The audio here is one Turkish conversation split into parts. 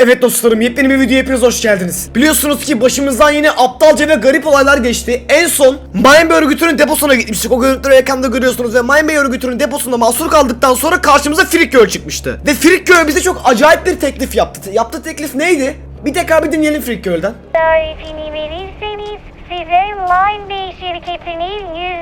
Evet dostlarım yepyeni bir videoya hepiniz hoş geldiniz. Biliyorsunuz ki başımızdan yine aptalca ve garip olaylar geçti. En son Bey örgütünün deposuna gitmiştik. O görüntüleri ekranda görüyorsunuz ve Bey örgütünün deposunda mahsur kaldıktan sonra karşımıza Freak Girl çıkmıştı. Ve Freak Girl bize çok acayip bir teklif yaptı. Yaptığı teklif neydi? Bir tekrar bir dinleyelim Freak Girl'den. tarifini Line şirketinin %85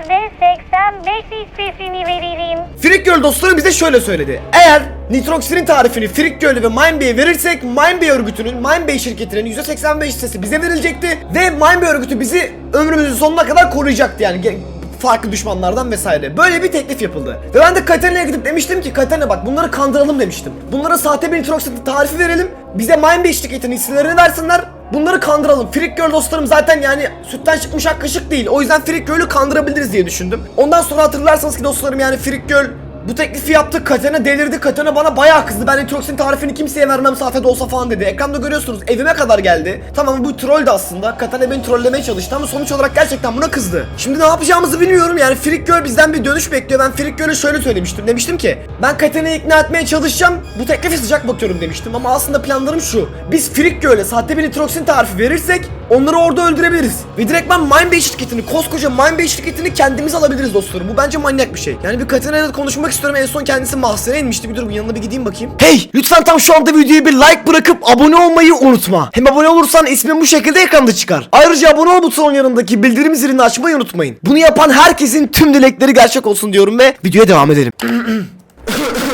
hissesini veririm. Freak Girl dostları bize şöyle söyledi. Eğer Nitroxin'in tarifini Freak Girl ve Mine Bey'e verirsek Mine Bey örgütünün, Mine Bey şirketinin %85 hissesi bize verilecekti ve Mine Bey örgütü bizi ömrümüzün sonuna kadar koruyacaktı yani farklı düşmanlardan vesaire. Böyle bir teklif yapıldı. Ve ben de Katarina'ya gidip demiştim ki Katerina bak bunları kandıralım demiştim. Bunlara sahte bir Nitroxin tarifi verelim. Bize Mine Bey şirketinin hisselerini versinler. Bunları kandıralım. Freak Girl dostlarım zaten yani sütten çıkmış ak kaşık değil. O yüzden Freak Girl'ü kandırabiliriz diye düşündüm. Ondan sonra hatırlarsanız ki dostlarım yani Freak Girl bu teklifi yaptı. Katana delirdi. Katana bana bayağı kızdı. Ben nitroksin tarifini kimseye vermem sahte de olsa falan dedi. Ekranda görüyorsunuz evime kadar geldi. Tamam bu troll de aslında. Katana beni trollemeye çalıştı ama sonuç olarak gerçekten buna kızdı. Şimdi ne yapacağımızı bilmiyorum. Yani Freak Girl bizden bir dönüş bekliyor. Ben Freak Girl'e şöyle söylemiştim. Demiştim ki ben Katana'yı ikna etmeye çalışacağım. Bu teklife sıcak bakıyorum demiştim. Ama aslında planlarım şu. Biz Freak Girl'e sahte bir nitroksin tarifi verirsek onları orada öldürebiliriz. Ve direkt ben Mine Bey şirketini, koskoca Mine Bey şirketini kendimiz alabiliriz dostlarım. Bu bence manyak bir şey. Yani bir Katana'yla konuşmak istiyorum. En son kendisi mahzene inmişti. Bir dur yanına bir gideyim bakayım. Hey! Lütfen tam şu anda videoya bir like bırakıp abone olmayı unutma. Hem abone olursan ismin bu şekilde ekranda çıkar. Ayrıca abone ol butonun yanındaki bildirim zilini açmayı unutmayın. Bunu yapan herkesin tüm dilekleri gerçek olsun diyorum ve videoya devam edelim.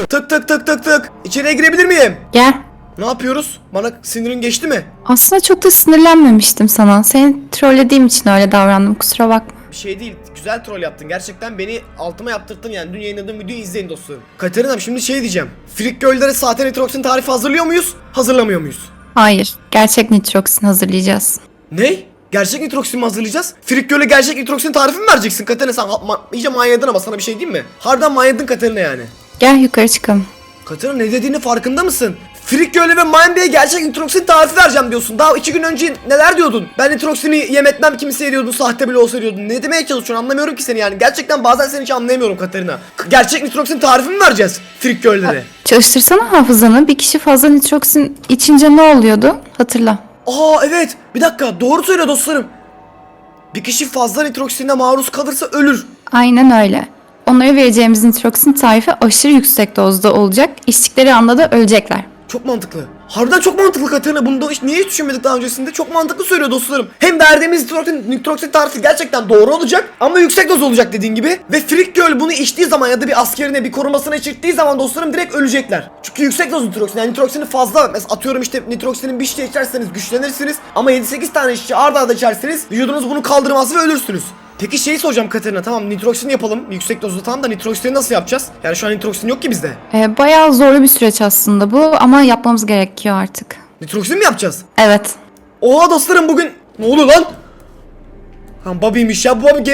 tık tık tık tık tık. İçeriye girebilir miyim? Gel. Ne yapıyoruz? Bana sinirin geçti mi? Aslında çok da sinirlenmemiştim sana. Seni trollediğim için öyle davrandım. Kusura bakma. Bir şey değil. Güzel troll yaptın. Gerçekten beni altıma yaptırttın yani. Dün yayınladığım videoyu izleyin dostlarım. Katerina'm şimdi şey diyeceğim. Freak Girl'lere sahte nitroksin tarifi hazırlıyor muyuz? Hazırlamıyor muyuz? Hayır. Gerçek nitroksin hazırlayacağız. Ne? Gerçek nitroksin mi hazırlayacağız? Freak Girl'e gerçek nitroksin tarifi mi vereceksin Katerina? Sen ma- iyice manyadın ama sana bir şey diyeyim mi? Harbiden manyadın Katerina yani. Gel yukarı çıkalım. Katerina ne dediğini farkında mısın? Freak Girl'e ve Mind Bey'e gerçek nitroksin tarifi vereceğim diyorsun. Daha iki gün önce neler diyordun? Ben nitroksini yem etmem kimseye diyordun. Sahte bile olsa diyordun. Ne demeye çalışıyorsun anlamıyorum ki seni yani. Gerçekten bazen seni hiç anlayamıyorum Katerina. K- Gerçek nitroksin tarifi mi vereceğiz? Freak Girl'lere. Çalıştırsana hafızanı. Bir kişi fazla nitroksin içince ne oluyordu? Hatırla. Aa evet. Bir dakika doğru söyle dostlarım. Bir kişi fazla nitroksine maruz kalırsa ölür. Aynen öyle. Onlara vereceğimiz nitroksin tarifi aşırı yüksek dozda olacak. İçtikleri anda da ölecekler. Çok mantıklı. Harbiden çok mantıklı Katerina. Bunu da hiç, niye hiç düşünmedik daha öncesinde? Çok mantıklı söylüyor dostlarım. Hem verdiğimiz nitroksin, nitroksin tarifi gerçekten doğru olacak ama yüksek doz olacak dediğin gibi. Ve Freak Girl bunu içtiği zaman ya da bir askerine bir korumasına içirttiği zaman dostlarım direkt ölecekler. Çünkü yüksek doz nitroksin. Yani nitroksini fazla. Mesela atıyorum işte nitroksinin bir şişe içerseniz güçlenirsiniz. Ama 7-8 tane şişe arda arda içerseniz vücudunuz bunu kaldırmaz ve ölürsünüz. Peki şeyi soracağım Katerina tamam nitroksin yapalım yüksek dozda tamam da nitroksini nasıl yapacağız? Yani şu an nitroksin yok ki bizde. Ee, bayağı zorlu bir süreç aslında bu ama yapmamız gerekiyor artık. Nitroksin mi yapacağız? Evet. Oha dostlarım bugün ne oluyor lan? Lan Bobby'miş ya Bobby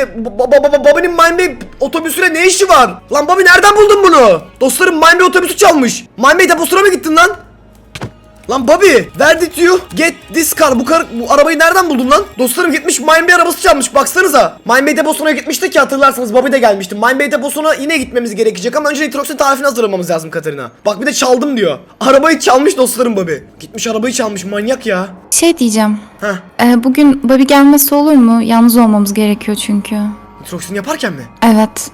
Bobby'nin Bey otobüsüne ne işi var? Lan Bobby nereden buldun bunu? Dostlarım Bey otobüsü çalmış. Bey deposuna mı gittin lan? Lan Bobby, where did you get this car? Bu, kar, bu arabayı nereden buldun lan? Dostlarım gitmiş Mine Bey arabası çalmış baksanıza. Mine Bey deposuna gitmişti ki hatırlarsanız Bobby de gelmişti. Mine Bey deposuna yine gitmemiz gerekecek ama önce nitroksin tarifini hazırlamamız lazım Katarina. Bak bir de çaldım diyor. Arabayı çalmış dostlarım Bobby. Gitmiş arabayı çalmış manyak ya. Şey diyeceğim. Heh. Ee, bugün Bobby gelmesi olur mu? Yalnız olmamız gerekiyor çünkü. Nitroksin yaparken mi? Evet.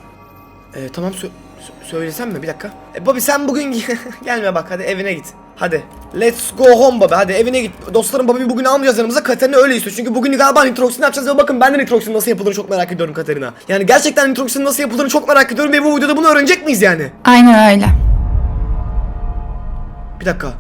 Ee, tamam sö- sö- söylesem mi bir dakika. E, Bobby sen bugün gelme bak hadi evine git. Hadi. Let's go home Bobby hadi evine git. Dostlarım Bobby'yi bugün almayacağız yanımıza. Katerina öyle istiyor. Çünkü bugün galiba nitroksin yapacağız ve bakın ben de nitroksin nasıl yapıldığını çok merak ediyorum Katerina. Yani gerçekten nitroksin nasıl yapıldığını çok merak ediyorum ve bu videoda bunu öğrenecek miyiz yani? Aynen öyle. Bir dakika.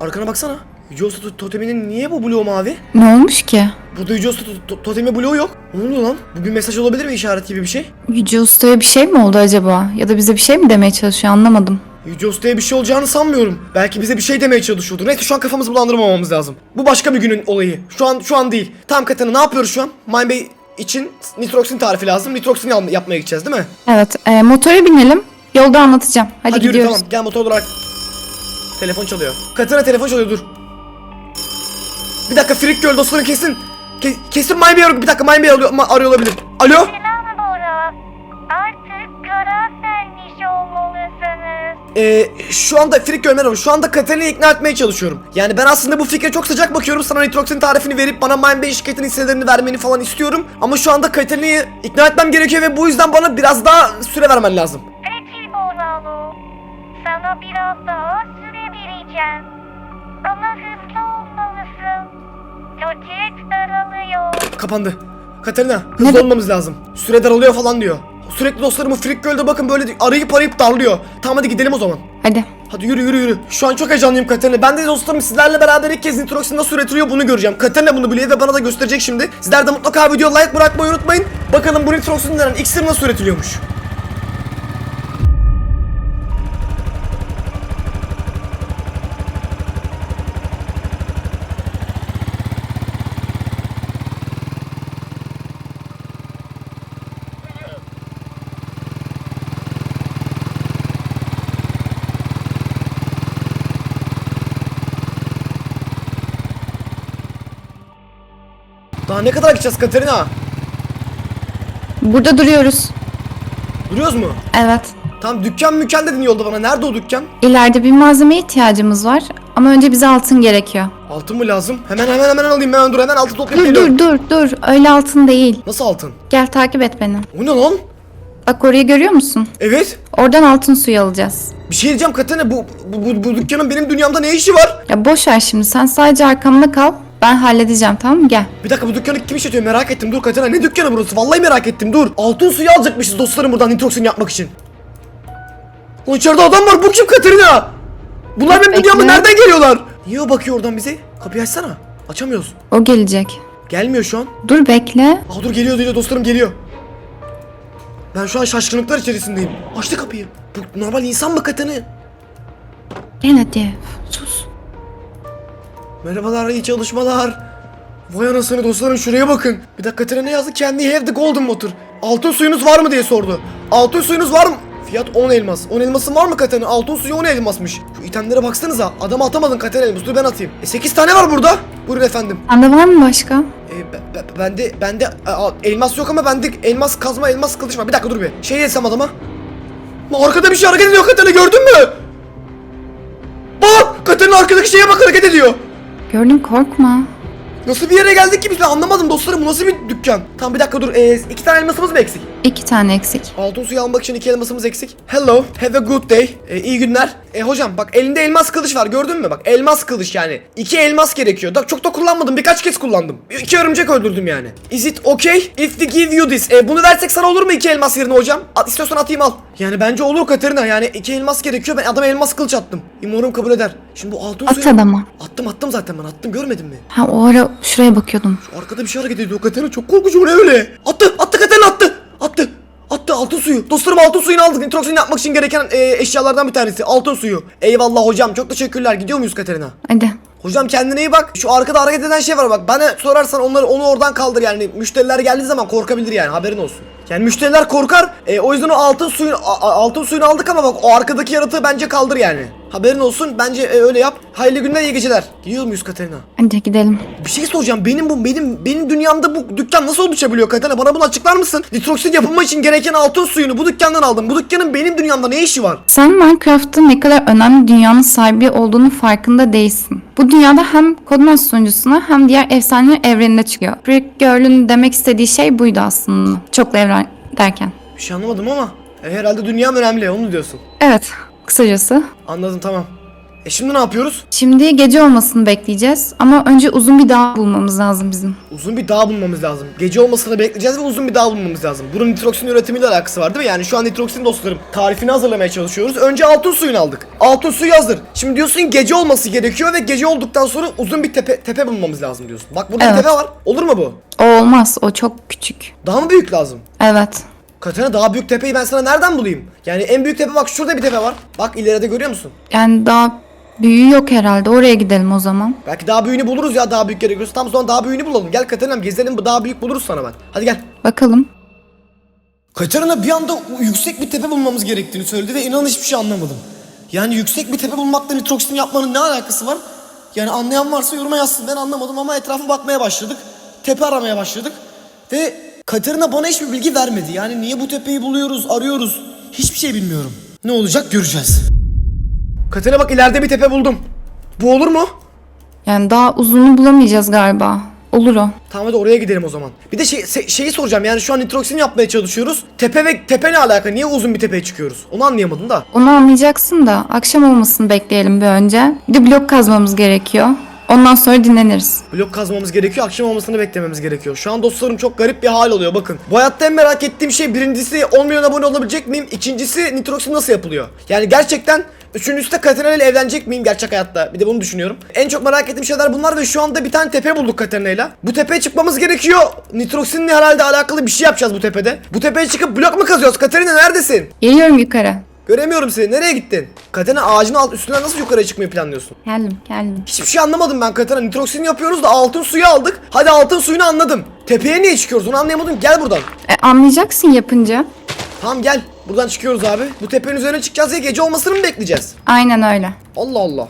Arkana baksana. Yüce Usta to- toteminin niye bu bloğu mavi? Ne olmuş ki? Burada Yüce Usta to- to- totemi bloğu yok. Ne oluyor lan? Bugün mesaj olabilir mi işaret gibi bir şey? Yüce Usta'ya bir şey mi oldu acaba? Ya da bize bir şey mi demeye çalışıyor anlamadım. Yüce Usta'ya bir şey olacağını sanmıyorum. Belki bize bir şey demeye çalışıyordur. Neyse şu an kafamızı bulandırmamamız lazım. Bu başka bir günün olayı. Şu an şu an değil. Tam Katana ne yapıyoruz şu an? Mine Bey için nitroksin tarifi lazım. Nitroksin al- yapmaya gideceğiz değil mi? Evet, e, motora binelim. Yolda anlatacağım. Hadi, Hadi yürü gidiyoruz. tamam. Gel motor olarak. Telefon çalıyor. Katana telefon çalıyor dur. Bir dakika Freak Girl dostlarım kesin. Ke- kesin Mine Bey arıyor. Bir dakika Mine Bey arıyor, ma- arıyor olabilir. Alo? Ee, şu anda Frik Hanım, şu anda Katarina'yı ikna etmeye çalışıyorum. Yani ben aslında bu fikre çok sıcak bakıyorum. Sana nitroksin tarifini verip bana Mind Bay şirketinin hisselerini vermeni falan istiyorum. Ama şu anda Katarina'yı ikna etmem gerekiyor ve bu yüzden bana biraz daha süre vermen lazım. Peki Boralo. Sana biraz daha süre vereceğim. Ama hızlı olmalısın. Roket daralıyor. Kapandı. Katerina hızlı olmamız lazım. Süre daralıyor falan diyor. Sürekli dostlarımı Frik Göl'de bakın böyle arayıp arayıp darlıyor. Tamam hadi gidelim o zaman. Hadi. Hadi yürü yürü yürü. Şu an çok heyecanlıyım Katerina. Ben de dostlarım sizlerle beraber ilk kez nitroksin nasıl üretiliyor bunu göreceğim. Katerina bunu biliyor ve bana da gösterecek şimdi. Sizler de mutlaka video like bırakmayı unutmayın. Bakalım bu nitroksin denen iksir nasıl üretiliyormuş. Ne kadar gideceğiz Katerina? Burada duruyoruz. Duruyoruz mu? Evet. Tamam dükkan mükkan dedin yolda bana. Nerede o dükkan? İleride bir malzemeye ihtiyacımız var. Ama önce bize altın gerekiyor. Altın mı lazım? Hemen hemen hemen alayım hemen dur hemen altın toplayıp Dur geliyorum. dur dur dur. Öyle altın değil. Nasıl altın? Gel takip et beni. O ne lan? Bak orayı görüyor musun? Evet. Oradan altın suyu alacağız. Bir şey diyeceğim Katerina bu, bu, bu, bu dükkanın benim dünyamda ne işi var? Ya boş ver şimdi. Sen sadece arkamda kal. Ben halledeceğim tamam mı? Gel. Bir dakika bu dükkanı kim işletiyor merak ettim dur Katerina ne dükkanı burası vallahi merak ettim dur. Altın suyu alacakmışız dostlarım buradan nitroksin yapmak için. O içeride adam var bu kim Katerina? Bunlar benim Bekle. dünyama nereden geliyorlar? Niye o bakıyor oradan bize? Kapıyı açsana. Açamıyoruz. O gelecek. Gelmiyor şu an. Dur bekle. Aa dur geliyor geliyor dostlarım geliyor. Ben şu an şaşkınlıklar içerisindeyim. Açtı kapıyı. Bu normal insan mı Katerina? Gel hadi. Sus. Merhabalar, iyi çalışmalar. Vay anasını dostlarım şuraya bakın. Bir dakika Katerina ne yazdı? Kendi have the golden water. Altın suyunuz var mı diye sordu. Altın suyunuz var mı? Fiyat 10 elmas. 10 elmasın var mı Katerina? Altın suyu 10 elmasmış. Şu itemlere baksanıza. Adama atamadın Katerina elmas. Dur ben atayım. E 8 tane var burada. Buyurun efendim. Sende var mı başka? E, be- be- bende bende a- a- elmas yok ama bende elmas kazma elmas kılıç var. Bir dakika dur bir. Şey desem adama. Lan arkada bir şey hareket ediyor Katerina gördün mü? Bak Katerina arkadaki şeye bak hareket ediyor. Gördüm korkma. Nasıl bir yere geldik ki biz ben anlamadım dostlarım bu nasıl bir dükkan? Tamam bir dakika dur ee, iki tane elmasımız mı eksik? İki tane eksik. Altın suyu almak için iki elmasımız eksik. Hello, have a good day. E, iyi günler. E hocam bak elinde elmas kılıç var gördün mü? Bak elmas kılıç yani. İki elmas gerekiyor. Da, çok da kullanmadım birkaç kez kullandım. İki örümcek öldürdüm yani. Is it okay if we give you this? E, bunu versek sana olur mu iki elmas yerine hocam? At, istiyorsan atayım al. Yani bence olur Katerina yani iki elmas gerekiyor. Ben adama elmas kılıç attım. Umarım kabul eder. Şimdi bu altın At suyu... adama. Attım attım zaten ben attım görmedin mi? Ha o ara şuraya bakıyordum. Şu arkada bir şey hareket ediyor Katerina çok korkunç o ne öyle? Attı attı Katerina attı attı. Attı altın suyu. Dostlarım altın suyunu aldık. Nitroksin yapmak için gereken e, eşyalardan bir tanesi. Altın suyu. Eyvallah hocam. Çok teşekkürler. Gidiyor muyuz Katerina? Hadi. Hocam kendine iyi bak. Şu arkada hareket eden şey var bak. Bana sorarsan onları onu oradan kaldır yani. Müşteriler geldiği zaman korkabilir yani. Haberin olsun. Yani müşteriler korkar. E, o yüzden o altın suyun altın suyunu aldık ama bak o arkadaki yaratığı bence kaldır yani. Haberin olsun. Bence e, öyle yap. Hayırlı günler, iyi geceler. Gidiyor muyuz Katerina? Hadi gidelim. Bir şey soracağım. Benim bu benim benim dünyamda bu dükkan nasıl oluşabiliyor Katerina? Bana bunu açıklar mısın? Nitroksin yapımı için gereken altın suyunu bu dükkandan aldım. Bu dükkanın benim dünyamda ne işi var? Sen Minecraft'ın ne kadar önemli dünyanın sahibi olduğunu farkında değilsin. Bu dünyada hem Codemasters sunucusuna hem diğer efsaneler evreninde çıkıyor. Brick Girl'ün demek istediği şey buydu aslında. Çoklu evren derken. Bir şey anlamadım ama e, herhalde dünyam önemli. Onu diyorsun. Evet, kısacası. Anladım tamam. E şimdi ne yapıyoruz? Şimdi gece olmasını bekleyeceğiz ama önce uzun bir dağ bulmamız lazım bizim. Uzun bir dağ bulmamız lazım. Gece olmasını bekleyeceğiz ve uzun bir dağ bulmamız lazım. Bunun nitroksin üretimiyle alakası var değil mi? Yani şu an nitroksin dostlarım tarifini hazırlamaya çalışıyoruz. Önce altın suyunu aldık. Altın suyu hazır. Şimdi diyorsun gece olması gerekiyor ve gece olduktan sonra uzun bir tepe tepe bulmamız lazım diyorsun. Bak burada bir Evet. tepe var. Olur mu bu? O olmaz, o çok küçük. Daha mı büyük lazım? Evet. Katerina daha büyük tepeyi ben sana nereden bulayım? Yani en büyük tepe bak şurada bir tepe var. Bak ileride görüyor musun? Yani daha büyüğü yok herhalde. Oraya gidelim o zaman. Belki daha büyüğünü buluruz ya daha büyük gerekiyorsa. Tam sonra daha büyüğünü bulalım. Gel Katerina'm gezelim bu daha büyük buluruz sana ben. Hadi gel. Bakalım. Katerina bir anda yüksek bir tepe bulmamız gerektiğini söyledi ve inan hiçbir şey anlamadım. Yani yüksek bir tepe bulmakla nitroksin yapmanın ne alakası var? Yani anlayan varsa yoruma yazsın ben anlamadım ama etrafa bakmaya başladık. Tepe aramaya başladık. Ve Katerina bana hiçbir bilgi vermedi. Yani niye bu tepeyi buluyoruz, arıyoruz? Hiçbir şey bilmiyorum. Ne olacak göreceğiz. Katerina bak ileride bir tepe buldum. Bu olur mu? Yani daha uzunu bulamayacağız galiba. Olur o. Tamam hadi oraya gidelim o zaman. Bir de şey, se- şeyi soracağım yani şu an nitroksin yapmaya çalışıyoruz. Tepe ve tepe ne alaka? Niye uzun bir tepeye çıkıyoruz? Onu anlayamadım da. Onu anlayacaksın da akşam olmasını bekleyelim bir önce. Bir de blok kazmamız gerekiyor. Ondan sonra dinleniriz. Blok kazmamız gerekiyor, akşam olmasını beklememiz gerekiyor. Şu an dostlarım çok garip bir hal oluyor bakın. Bu hayatta en merak ettiğim şey birincisi 10 milyon abone olabilecek miyim? İkincisi nitroksin nasıl yapılıyor? Yani gerçekten Üçüncüsü de Katerina ile evlenecek miyim gerçek hayatta? Bir de bunu düşünüyorum. En çok merak ettiğim şeyler bunlar ve şu anda bir tane tepe bulduk Katerina ile. Bu tepeye çıkmamız gerekiyor. Nitroksinle herhalde alakalı bir şey yapacağız bu tepede. Bu tepeye çıkıp blok mu kazıyoruz? Katerina neredesin? Geliyorum yukarı. Göremiyorum seni. Nereye gittin? Katerina ağacın alt üstünden nasıl yukarıya çıkmayı planlıyorsun? Geldim geldim. Hiçbir şey anlamadım ben Katerina. Nitroksin yapıyoruz da altın suyu aldık. Hadi altın suyunu anladım. Tepeye niye çıkıyoruz onu anlayamadım. Gel buradan. E, anlayacaksın yapınca. Tamam gel. Buradan çıkıyoruz abi. Bu tepenin üzerine çıkacağız diye gece olmasını mı bekleyeceğiz? Aynen öyle. Allah Allah.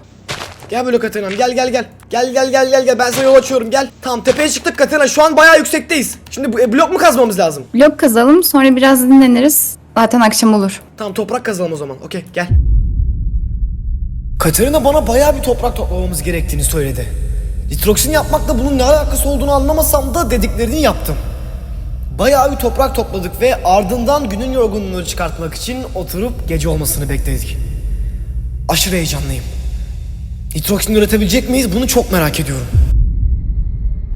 Gel böyle Katerina'm gel gel gel. Gel gel gel gel gel ben sana yol açıyorum gel. Tamam tepeye çıktık Katerina şu an bayağı yüksekteyiz. Şimdi bu, e, blok mu kazmamız lazım? Blok kazalım sonra biraz dinleniriz. Zaten akşam olur. Tamam toprak kazalım o zaman. Okey gel. Katerina bana bayağı bir toprak toplamamız gerektiğini söyledi. Nitroksin yapmakla bunun ne alakası olduğunu anlamasam da dediklerini yaptım. Bayağı bir toprak topladık ve ardından günün yorgunluğunu çıkartmak için oturup gece olmasını bekledik. Aşırı heyecanlıyım. Nitroksin üretebilecek miyiz bunu çok merak ediyorum.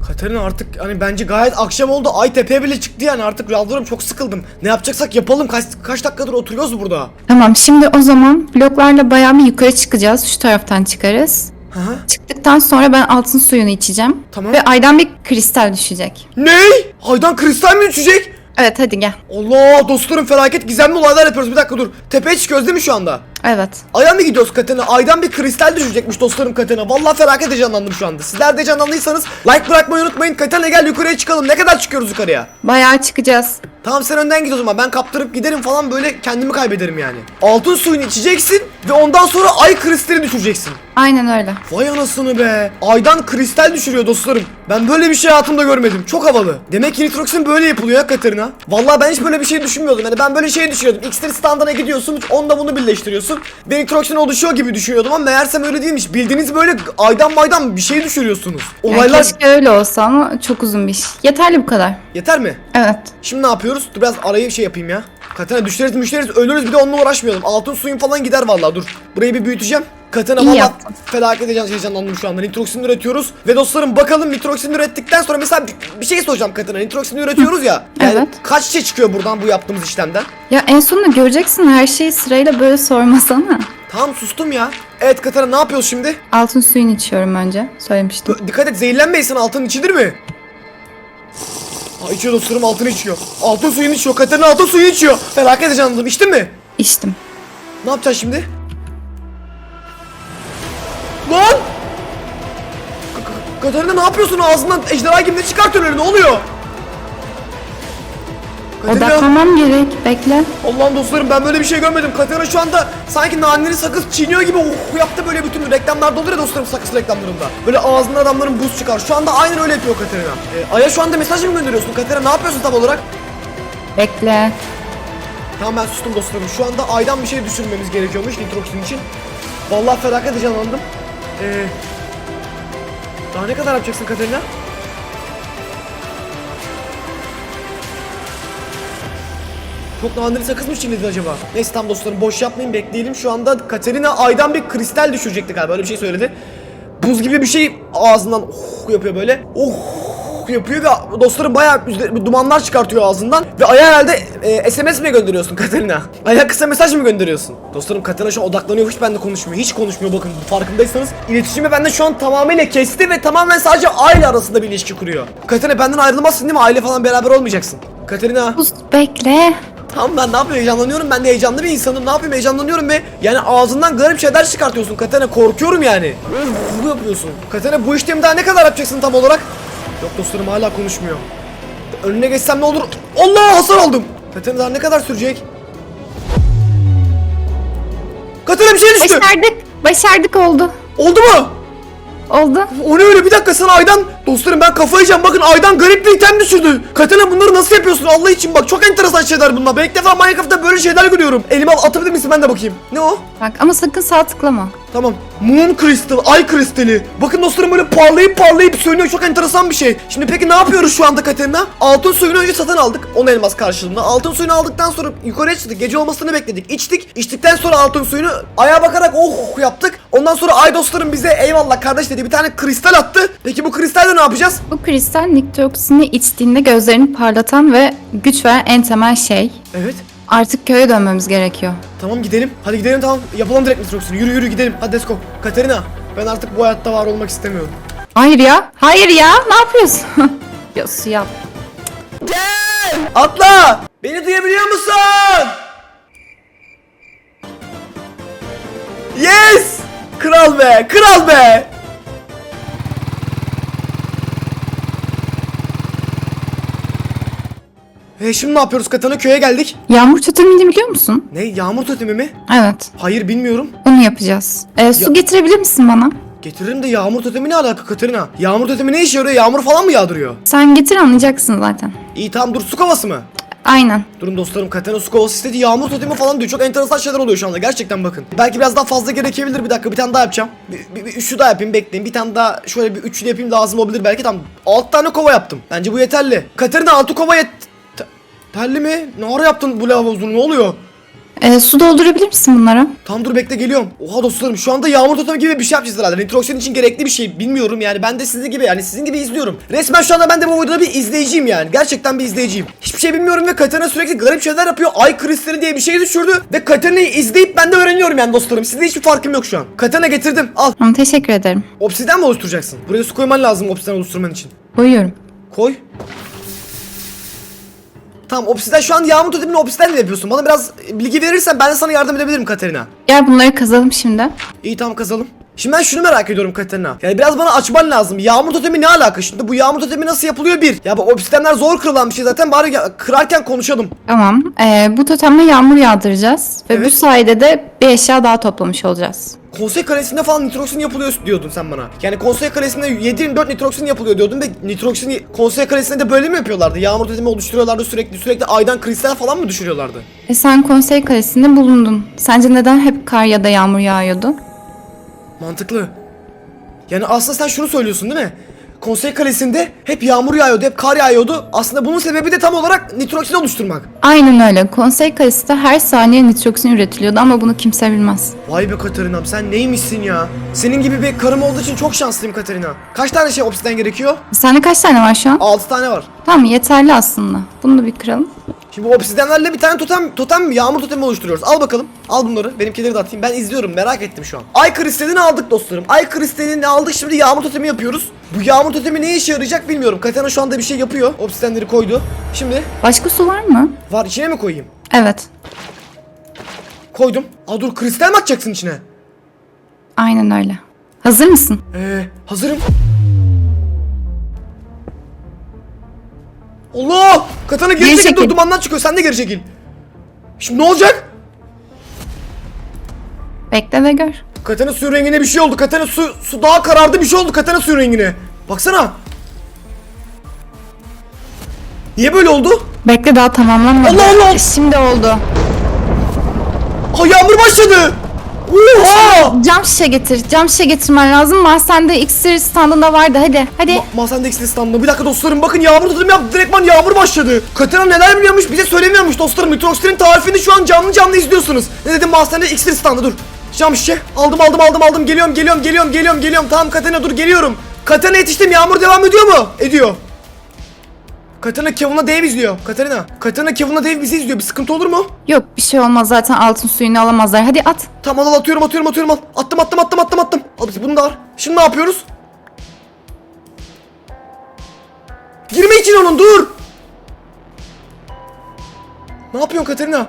Katerina artık hani bence gayet akşam oldu. Ay tepeye bile çıktı yani artık yalvarırım çok sıkıldım. Ne yapacaksak yapalım. Kaç, kaç dakikadır oturuyoruz burada. Tamam şimdi o zaman bloklarla bayağı bir yukarı çıkacağız. Şu taraftan çıkarız. Hı. Çıktıktan sonra ben altın suyunu içeceğim. Tamam. Ve aydan bir kristal düşecek. Ne? Aydan kristal mi düşecek? Evet hadi gel. Allah dostlarım felaket gizemli olaylar yapıyoruz. Bir dakika dur. Tepeye çıkıyoruz değil mi şu anda? Evet. Aya mı gidiyoruz Katena? Aydan bir kristal düşecekmiş dostlarım Katena. Vallahi felaket heyecanlandım şu anda. Sizler de heyecanlandıysanız like bırakmayı unutmayın. Katena gel yukarıya çıkalım. Ne kadar çıkıyoruz yukarıya? Bayağı çıkacağız. Tamam sen önden git o zaman. Ben kaptırıp giderim falan böyle kendimi kaybederim yani. Altın suyunu içeceksin ve ondan sonra ay kristali düşüreceksin. Aynen öyle. Vay anasını be. Aydan kristal düşürüyor dostlarım. Ben böyle bir şey hayatımda görmedim. Çok havalı. Demek ki nitroksin böyle yapılıyor ya Katerina. Vallahi ben hiç böyle bir şey düşünmüyordum. Yani ben böyle şey düşünüyordum. X'tir standına gidiyorsun. Onunla bunu birleştiriyorsun. Ve nitroksin oluşuyor gibi düşünüyordum ama meğersem öyle değilmiş. Bildiğiniz böyle aydan maydan bir şey düşürüyorsunuz. Yani Olaylar keşke öyle olsa ama çok uzun bir iş. Yeterli bu kadar. yeter mi? Evet. Şimdi ne yapıyoruz? Dur biraz arayı şey yapayım ya. Katana düşeriz müşteriz ölürüz bir de onunla uğraşmayalım. Altın suyun falan gider vallahi dur. Burayı bir büyüteceğim. Katana İyi valla yaptın. felaket heyecan- heyecanlandım şu anda. Nitroksin üretiyoruz. Ve dostlarım bakalım nitroksin ürettikten sonra mesela bir, bir şey soracağım Katana. Nitroksin üretiyoruz ya. Yani Evet. kaç şey çıkıyor buradan bu yaptığımız işlemden? Ya en sonunda göreceksin her şeyi sırayla böyle sormasana. Tamam sustum ya. Evet Katana ne yapıyoruz şimdi? Altın suyunu içiyorum önce. Söylemiştim. Ö- Dikkat et zehirlenmeyesin altın içilir mi? Aa, içiyor dostlarım altını içiyor. Altın suyunu içiyor. Katana altın suyu içiyor. Felaket heyecanlandım. İçtin mi? İçtim. Ne yapacağız şimdi? Lan! Ka- Ka- Katarina ne yapıyorsun ağzından ejderha gibi ne çıkartıyorsun öyle ne oluyor? Odaklanmam gerek. Bekle. Allah'ım dostlarım ben böyle bir şey görmedim. Katarina şu anda sanki naneli sakız çiğniyor gibi oh yaptı böyle bütün reklamlarda olur ya dostlarım sakız reklamlarında. Böyle ağzından adamların buz çıkar. Şu anda aynen öyle yapıyor Katarina. Ee, Ay'a şu anda mesaj mı gönderiyorsun Katarina? Ne yapıyorsun tam olarak? Bekle. Tamam ben sustum dostlarım. Şu anda aydan bir şey düşürmemiz gerekiyormuş nitroksin için. Vallahi felaket heyecanlandım. Ee, daha ne kadar yapacaksın Katerina? Çok naneli sakız mı çiğnedin acaba? Neyse tam dostlarım boş yapmayın bekleyelim. Şu anda Katerina aydan bir kristal düşürecekti galiba öyle bir şey söyledi. Buz gibi bir şey ağzından oh yapıyor böyle. Oh yapıyor ve dostlarım bayağı dumanlar çıkartıyor ağzından ve Ay'a herhalde e, SMS mi gönderiyorsun Katerina? Ay'a kısa mesaj mı gönderiyorsun? Dostlarım Katerina şu an odaklanıyor hiç bende konuşmuyor hiç konuşmuyor bakın farkındaysanız iletişimi benden şu an tamamıyla kesti ve tamamen sadece aile arasında bir ilişki kuruyor. Katerina benden ayrılmazsın değil mi? Aile falan beraber olmayacaksın. Katerina Sus bekle. Tamam ben ne yapayım heyecanlanıyorum ben de heyecanlı bir insanım ne yapayım heyecanlanıyorum ve yani ağzından garip şeyler çıkartıyorsun Katana korkuyorum yani Bu yapıyorsun Katana bu işlemi daha ne kadar yapacaksın tam olarak Yok dostlarım hala konuşmuyor. Önüne geçsem ne olur? Allah hasar oldum. Katana daha ne kadar sürecek? Katana bir şey düştü. Başardık. Başardık oldu. Oldu mu? Oldu. O ne öyle? Bir dakika sana aydan dostlarım ben kafayı yiyeceğim bakın aydan garip bir item düşürdü. Katana bunları nasıl yapıyorsun Allah için bak çok enteresan şeyler bunlar. Ben ilk defa Minecraft'ta böyle şeyler görüyorum. Elime al atabilir misin ben de bakayım. Ne o? Bak ama sakın sağ tıklama. Tamam. Moon Crystal, ay kristali. Bakın dostlarım böyle parlayıp parlayıp sönüyor. Çok enteresan bir şey. Şimdi peki ne yapıyoruz şu anda Katerina? Altın suyunu önce satın aldık. 10 elmas karşılığında. Altın suyunu aldıktan sonra yukarıya çıktık. Gece olmasını bekledik. İçtik. İçtikten sonra altın suyunu aya bakarak oh yaptık. Ondan sonra ay dostlarım bize eyvallah kardeş dedi. Bir tane kristal attı. Peki bu kristalle ne yapacağız? Bu kristal niktroksini içtiğinde gözlerini parlatan ve güç veren en temel şey. Evet. Artık köye dönmemiz gerekiyor. Tamam gidelim. Hadi gidelim tamam. Yapalım direkt mitroksini. Yürü yürü gidelim. Hadi let's go. Katerina ben artık bu hayatta var olmak istemiyorum. Hayır ya. Hayır ya. Ne yapıyorsun? ya su yap. Gel! Atla! Beni duyabiliyor musun? Yes! Kral be, kral be! E şimdi ne yapıyoruz Katana? Köye geldik. Yağmur totemini biliyor musun? Ne? Yağmur totemi mi? Evet. Hayır bilmiyorum. Onu yapacağız. Ee, su Ya- getirebilir misin bana? Getiririm de yağmur totemi ne alaka Katerina? Yağmur totemi ne işe yarıyor? Yağmur falan mı yağdırıyor? Sen getir anlayacaksın zaten. İyi tamam dur su kovası mı? Aynen. Durun dostlarım Katana su kovası istedi yağmur totemi falan diyor. Çok enteresan şeyler oluyor şu anda gerçekten bakın. Belki biraz daha fazla gerekebilir bir dakika bir tane daha yapacağım. Bir, bir, bir üçlü daha yapayım bekleyin. Bir tane daha şöyle bir üçlü yapayım lazım olabilir belki tam 6 tane kova yaptım. Bence bu yeterli. Katerina 6 kova yet... Te- Terli mi? Ne ara yaptın bu lavabozunu ne oluyor? Ee, su doldurabilir misin bunlara? Tam dur bekle geliyorum. Oha dostlarım şu anda yağmur totemi gibi bir şey yapacağız herhalde. Nitroksin için gerekli bir şey bilmiyorum yani. Ben de sizin gibi yani sizin gibi izliyorum. Resmen şu anda ben de bu videoda bir izleyiciyim yani. Gerçekten bir izleyiciyim. Hiçbir şey bilmiyorum ve Katerina sürekli garip şeyler yapıyor. Ay kristali diye bir şey düşürdü. Ve Katerina'yı izleyip ben de öğreniyorum yani dostlarım. Sizde hiçbir farkım yok şu an. Katerina getirdim. Al. Tamam teşekkür ederim. Obsiden mi oluşturacaksın? Buraya su koyman lazım obsiden oluşturman için. Koyuyorum. Koy. Tamam obsiden şu an yağmur totemini obsidenle yapıyorsun. Bana biraz bilgi verirsen ben de sana yardım edebilirim Katerina. Gel bunları kazalım şimdi. İyi tamam kazalım. Şimdi ben şunu merak ediyorum Katerina. Yani biraz bana açman lazım. Yağmur totemi ne alaka şimdi? Bu yağmur totemi nasıl yapılıyor bir? Ya bu obsidenler zor kırılan bir şey zaten. Bari kırarken konuşalım. Tamam. Ee, bu totemle yağmur yağdıracağız. Ve bu Evet. sayede de bir eşya daha toplamış olacağız. Konsey kalesinde falan nitroksin yapılıyor diyordun sen bana. Yani konsey kalesinde 7-24 nitroksin yapılıyor diyordun ve nitroksin konsey kalesinde de böyle mi yapıyorlardı? Yağmur totemi oluşturuyorlardı sürekli sürekli aydan kristal falan mı düşürüyorlardı? E sen konsey kalesinde bulundun. Sence neden hep kar ya da yağmur yağıyordu? Mantıklı. Yani aslında sen şunu söylüyorsun değil mi? Konsey kalesinde hep yağmur yağıyordu, hep kar yağıyordu. Aslında bunun sebebi de tam olarak nitroksin oluşturmak. Aynen öyle. Konsey kalesinde her saniye nitroksin üretiliyordu ama bunu kimse bilmez. Vay be Katerina'm sen neymişsin ya? Senin gibi bir karım olduğu için çok şanslıyım Katerina. Kaç tane şey obsiden gerekiyor? Sende kaç tane var şu an? 6 tane var. Tamam yeterli aslında. Bunu da bir kıralım. Şimdi bu obsidenlerle bir tane totem, totem yağmur totemi oluşturuyoruz. Al bakalım. Al bunları. Benimkileri de atayım. Ben izliyorum. Merak ettim şu an. Ay kristalini aldık dostlarım. Ay kristalini aldık. Şimdi yağmur totemi yapıyoruz. Bu yağmur totemi ne işe yarayacak bilmiyorum. Katerina şu anda bir şey yapıyor. Obsidenleri koydu. Şimdi Başka su var mı? var içine mi koyayım? Evet. Koydum. Aa dur kristal mi atacaksın içine? Aynen öyle. Hazır mısın? Ee, hazırım. Allah! Katana geri, Geri çekil. Dur çekil. dumandan çıkıyor. Sen de geri çekil. Şimdi ne olacak? Bekle ve gör. Katana suyun rengine bir şey oldu. Katana su, su daha karardı bir şey oldu Katana suyun rengine. Baksana. Niye böyle oldu? Bekle daha tamamlanmadı. Allah Allah! Şimdi oldu. Aa yağmur başladı. Oha! Cam şişe getir. Cam şişe getirmen lazım. Mahsende iksir standında vardı. Hadi. Hadi. Ma Mahzende X'li standında. Bir dakika dostlarım bakın yağmur tutum yaptı. Direktman yağmur başladı. Katana neler biliyormuş bize söylemiyormuş dostlarım. Nitroxid'in tarifini şu an canlı canlı izliyorsunuz. Ne dedim Mahzende X'li standı dur. Cam şişe. Aldım aldım aldım aldım. Geliyorum geliyorum geliyorum geliyorum geliyorum. Tamam Katana dur geliyorum. Katana yetiştim. Yağmur devam ediyor mu? Ediyor. Katana Kevin'la Dave izliyor. Katarina. Katana Kevin'la Dave bizi izliyor. Bir sıkıntı olur mu? Yok bir şey olmaz zaten altın suyunu alamazlar. Hadi at. Tamam al al, atıyorum atıyorum atıyorum al. Attım attım attım attım attım. Al bunu da var. Şimdi ne yapıyoruz? Girme için onun dur. Ne yapıyorsun Katerina?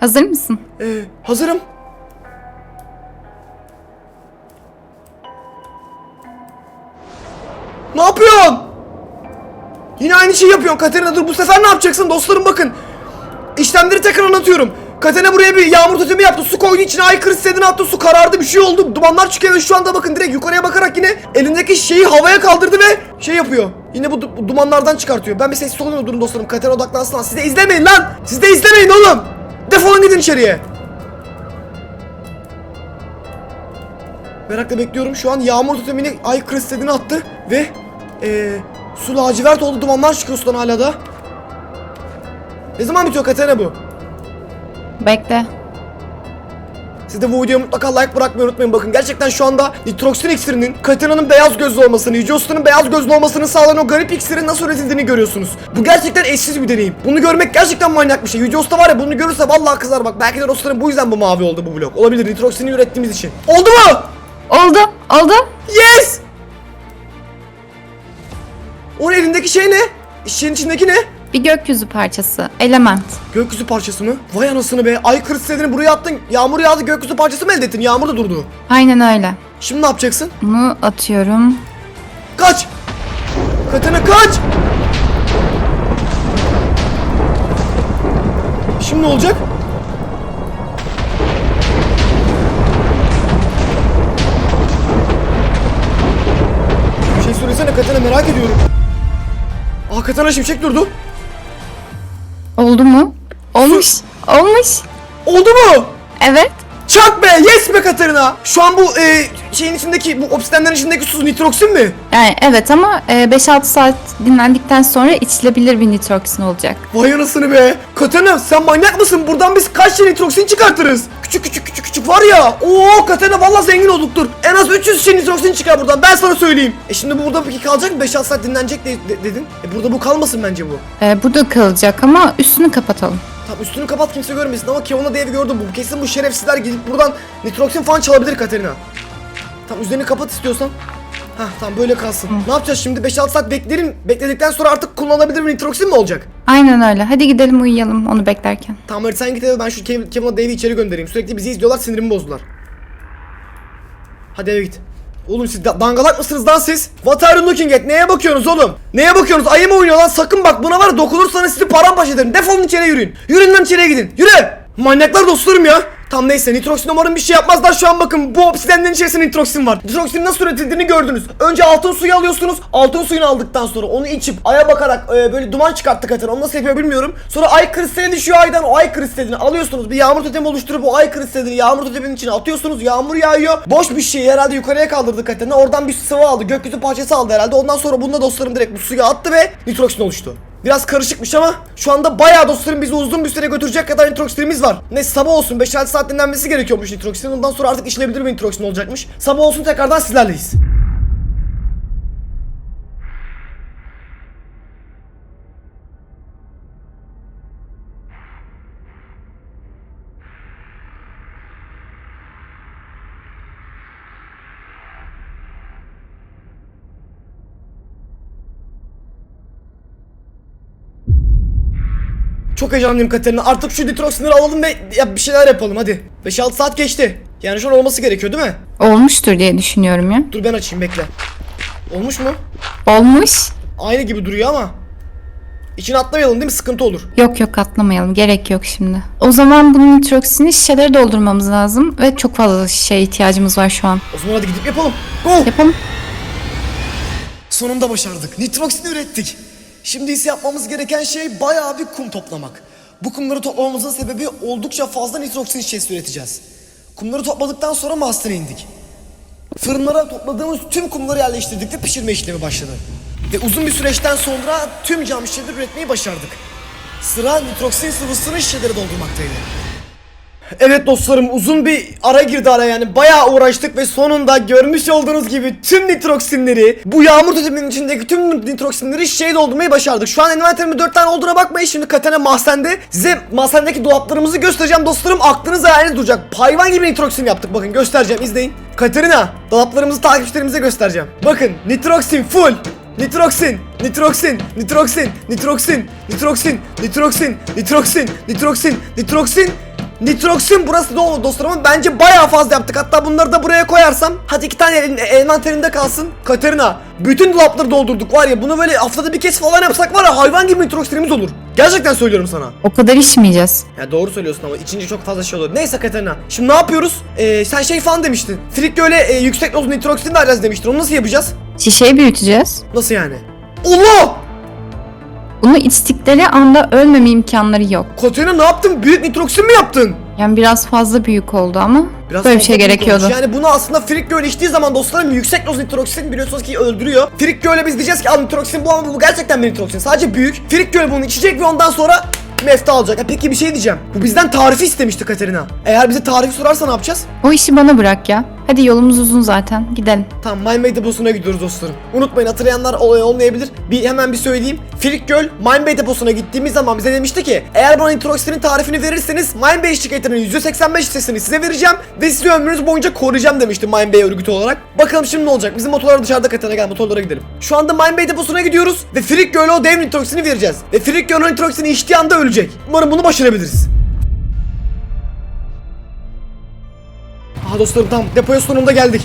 Hazır mısın? Ee, hazırım. Ne yapıyorsun? Aynı şeyi yapıyorsun Katerina dur bu sefer ne yapacaksın dostlarım bakın. İşlemleri tekrar anlatıyorum. Katerina buraya bir yağmur totemi yaptı. Su koydu içine ay kristalini attı. Su karardı bir şey oldu. Dumanlar çıkıyor ve şu anda bakın direkt yukarıya bakarak yine elindeki şeyi havaya kaldırdı ve şey yapıyor. Yine bu, bu dumanlardan çıkartıyor. Ben bir sessiz da durun dostlarım. Katerina odaklansın lan. Siz de izlemeyin lan. Siz de izlemeyin oğlum. Defolun gidin içeriye. Merakla bekliyorum. Şu an yağmur totemini ay kristalini attı ve eee su lacivert oldu. Dumanlar çıkıyor sudan hala da. Ne zaman bitiyor Katerina bu? Bekle. Siz de bu videoya mutlaka like bırakmayı unutmayın. Bakın gerçekten şu anda nitroksin iksirinin Katarina'nın beyaz gözlü olmasını, Yüce Usta'nın beyaz gözlü olmasını sağlayan o garip iksirin nasıl üretildiğini görüyorsunuz. Bu gerçekten eşsiz bir deneyim. Bunu görmek gerçekten manyak bir şey. Yüce Usta var ya bunu görürse vallahi kızar bak. Belki de dostlarım bu yüzden bu mavi oldu bu blok. Olabilir nitroksini ürettiğimiz için. Oldu mu? Oldu. Oldu. Yes! Onun elindeki şey ne? Şişenin içindeki ne? Bir gökyüzü parçası. Element. Gökyüzü parçası mı? Vay anasını be. Ay kristalini buraya attın. Yağmur yağdı gökyüzü parçası mı elde ettin? Yağmur da durdu. Aynen öyle. Şimdi ne yapacaksın? Bunu atıyorum. Kaç! Katana kaç! Şimdi ne olacak? Bir şey söylesene Katana merak ediyorum. Aa Katana şimşek durdu. Oldu mu? Olmuş. Olmuş. Oldu mu? Evet. Çak be! Yes be Katarina! Şu an bu e, şeyin içindeki, bu obsidenlerin içindeki su nitroksin mi? Yani evet ama e, 5-6 saat dinlendikten sonra içilebilir bir nitroksin olacak. Vay anasını be! Katana sen manyak mısın? Buradan biz kaç tane nitroksin çıkartırız? Küçük küçük küçük küçük var ya! Oo Katana vallahi zengin olduk dur. En az 300 şey nitroksin çıkar buradan ben sana söyleyeyim. E şimdi bu burada peki kalacak mı? 5-6 saat dinlenecek de- de- dedin. E burada bu kalmasın bence bu. E, burada kalacak ama üstünü kapatalım. Tamam üstünü kapat kimse görmesin ama Kevin'a dev gördüm bu. Kesin bu şerefsizler gidip buradan nitroksin falan çalabilir Katerina. Tamam üzerini kapat istiyorsan. Hah tamam böyle kalsın. Ne yapacağız şimdi? 5-6 saat beklerim. Bekledikten sonra artık kullanılabilir bir nitroksin mi olacak? Aynen öyle. Hadi gidelim uyuyalım onu beklerken. Tamam hadi sen git eve ben şu Kev- Kevin'a Dave'i içeri göndereyim. Sürekli bizi izliyorlar sinirimi bozdular. Hadi eve git. Oğlum siz da- dangalak mısınız lan siz? What are you looking at? Neye bakıyorsunuz oğlum? Neye bakıyorsunuz? Ayı mı oynuyor lan? Sakın bak buna var dokunursanız sizi paramparça ederim. Defolun içeriye yürüyün. Yürüyün lan içeriye gidin. Yürü! Manyaklar dostlarım ya. Tam neyse nitroksin umarım bir şey yapmazlar şu an bakın bu obsidenlerin içerisinde nitroksin var. Nitroksin nasıl üretildiğini gördünüz. Önce altın suyu alıyorsunuz. Altın suyunu aldıktan sonra onu içip aya bakarak e, böyle duman çıkarttık zaten. Onu nasıl yapıyor bilmiyorum. Sonra ay kristali düşüyor aydan. O ay kristalini alıyorsunuz. Bir yağmur totemi oluşturup o ay kristalini yağmur toteminin içine atıyorsunuz. Yağmur yağıyor. Boş bir şey herhalde yukarıya kaldırdı Katerina. Oradan bir sıvı aldı. Gökyüzü parçası aldı herhalde. Ondan sonra bunda dostlarım direkt bu suya attı ve nitroksin oluştu. Biraz karışıkmış ama şu anda bayağı dostlarım bizi uzun bir süre götürecek kadar nitroksinimiz var. Neyse sabah olsun 5-6 saat dinlenmesi gerekiyormuş nitroksinin. Ondan sonra artık işlenebilir bir nitroksin olacakmış. Sabah olsun tekrardan sizlerleyiz. Çok heyecanlıyım Katerina. Artık şu nitroksinleri alalım ve ya bir şeyler yapalım hadi. 5-6 saat geçti. Yani şu an olması gerekiyor değil mi? Olmuştur diye düşünüyorum ya. Dur ben açayım bekle. Olmuş mu? Olmuş. Aynı gibi duruyor ama. İçine atlamayalım değil mi? Sıkıntı olur. Yok yok atlamayalım. Gerek yok şimdi. O zaman bunun nitroksini şişelere doldurmamız lazım. Ve çok fazla şişeye ihtiyacımız var şu an. O zaman hadi gidip yapalım. Go! Yapalım. Sonunda başardık. Nitroksin ürettik. Şimdi ise yapmamız gereken şey bayağı bir kum toplamak. Bu kumları toplamamızın sebebi oldukça fazla nitroksin şişesi üreteceğiz. Kumları topladıktan sonra master'a indik. Fırınlara topladığımız tüm kumları yerleştirdik ve pişirme işlemi başladı. Ve uzun bir süreçten sonra tüm cam şişeleri üretmeyi başardık. Sıra nitroksin sıvısını şişelere doldurmaktaydı. Evet dostlarım uzun bir ara girdi ara yani bayağı uğraştık ve sonunda görmüş olduğunuz gibi tüm nitroksinleri bu yağmur toteminin içindeki tüm nitroksinleri şişeye doldurmayı başardık. Şu an envanterimde 4 tane olduğuna bakmayın şimdi Katana mahzende size mahzendeki dolaplarımızı göstereceğim dostlarım aklınız hayaliniz duracak. Hayvan gibi nitroksin yaptık bakın göstereceğim izleyin. Katerina dolaplarımızı takipçilerimize göstereceğim. Bakın nitroksin full. Nitroksin, nitroksin, nitroksin, nitroksin, nitroksin, nitroksin, nitroksin, nitroksin, nitroksin, Nitroksin burası da oldu dostlarım. Bence bayağı fazla yaptık. Hatta bunları da buraya koyarsam. Hadi iki tane elin, envanterinde kalsın. Katerina. Bütün dolapları doldurduk var ya. Bunu böyle haftada bir kez falan yapsak var ya hayvan gibi nitroksinimiz olur. Gerçekten söylüyorum sana. O kadar içmeyeceğiz. Ya doğru söylüyorsun ama içince çok fazla şey olur. Neyse Katerina. Şimdi ne yapıyoruz? Ee, sen şey falan demiştin. Frikle öyle e, yüksek doz nitroksin vereceğiz demiştin. Onu nasıl yapacağız? Şişeyi büyüteceğiz. Nasıl yani? Allah! Bunu içtikleri anda ölmeme imkanları yok. Katerina ne yaptın? Büyük nitroksin mi yaptın? Yani biraz fazla büyük oldu ama Biraz böyle bir şey gerekiyordu. olmuş. Yani bunu aslında Frikle öyle içtiği zaman dostlarım yüksek doz nitroksin biliyorsunuz ki öldürüyor. Frikle öyle biz diyeceğiz ki al nitroksin bu ama bu gerçekten bir nitroksin. Sadece büyük. Frikle bunu içecek ve ondan sonra mefta alacak. Ya peki bir şey diyeceğim. Bu bizden tarifi istemişti Katerina. Eğer bize tarifi sorarsa ne yapacağız? O işi bana bırak ya. Hadi yolumuz uzun zaten. Gidelim. Tamam Mine deposuna gidiyoruz dostlarım. Unutmayın hatırlayanlar olay olmayabilir. Bir hemen bir söyleyeyim. Firik Göl Mine deposuna gittiğimiz zaman bize demişti ki eğer bana nitroksinin tarifini verirseniz Bay şirketinin %85 hissesini size vereceğim ve sizi ömrünüz boyunca koruyacağım demişti Bay örgütü olarak. Bakalım şimdi ne olacak? Bizim motorlar dışarıda katana gel motorlara gidelim. Şu anda Bay deposuna gidiyoruz ve Firik Göl'e o dev nitroksini vereceğiz. Ve Firik Göl o nitroksini içtiği anda ölecek. Umarım bunu başarabiliriz. Aha dostlarım tamam depoya sonunda geldik.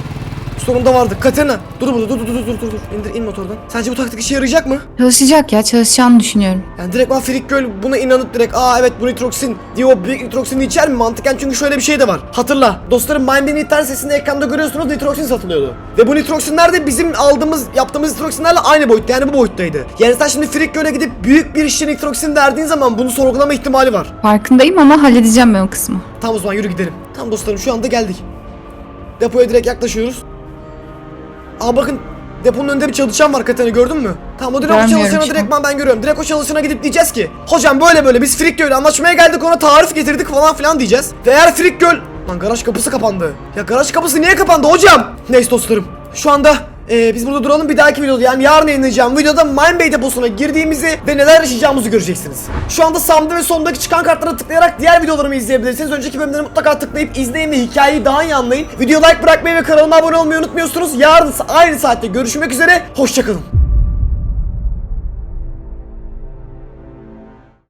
Sonunda vardık. Katerina dur burada dur dur dur dur dur. İndir in motordan. Sence bu taktik işe yarayacak mı? Çalışacak ya çalışacağını düşünüyorum. Yani direkt ben Firik Göl buna inanıp direkt aa evet bu nitroksin diye o büyük nitroksini içer mi mantıken çünkü şöyle bir şey de var. Hatırla dostlarım Mindbean internet sitesinde ekranda görüyorsunuz nitroksin satılıyordu. Ve bu nitroksinler de bizim aldığımız yaptığımız nitroksinlerle aynı boyutta yani bu boyuttaydı. Yani sen şimdi Firik Göl'e gidip büyük bir şişe nitroksin verdiğin zaman bunu sorgulama ihtimali var. Farkındayım ama halledeceğim ben o kısmı. Tamam o zaman yürü gidelim. Tamam dostlarım şu anda geldik. Depoya direkt yaklaşıyoruz. Aa bakın deponun önünde bir çalışan var Katerina gördün mü? Tamam o direkt o çalışanı direktman ben görüyorum. Direkt o çalışana gidip diyeceğiz ki Hocam böyle böyle biz Frik Göl'le anlaşmaya geldik ona tarif getirdik falan filan diyeceğiz. Ve eğer Frik Göl... Lan garaj kapısı kapandı. Ya garaj kapısı niye kapandı hocam? Neyse dostlarım. Şu anda ee, biz burada duralım bir dahaki videoda yani yarın yayınlayacağım videoda Mine Bay deposuna girdiğimizi ve neler yaşayacağımızı göreceksiniz. Şu anda sağımda ve solumdaki çıkan kartlara tıklayarak diğer videolarımı izleyebilirsiniz. Önceki bölümleri mutlaka tıklayıp izleyin ve hikayeyi daha iyi anlayın. Video like bırakmayı ve kanalıma abone olmayı unutmuyorsunuz. Yarın aynı saatte görüşmek üzere. Hoşçakalın.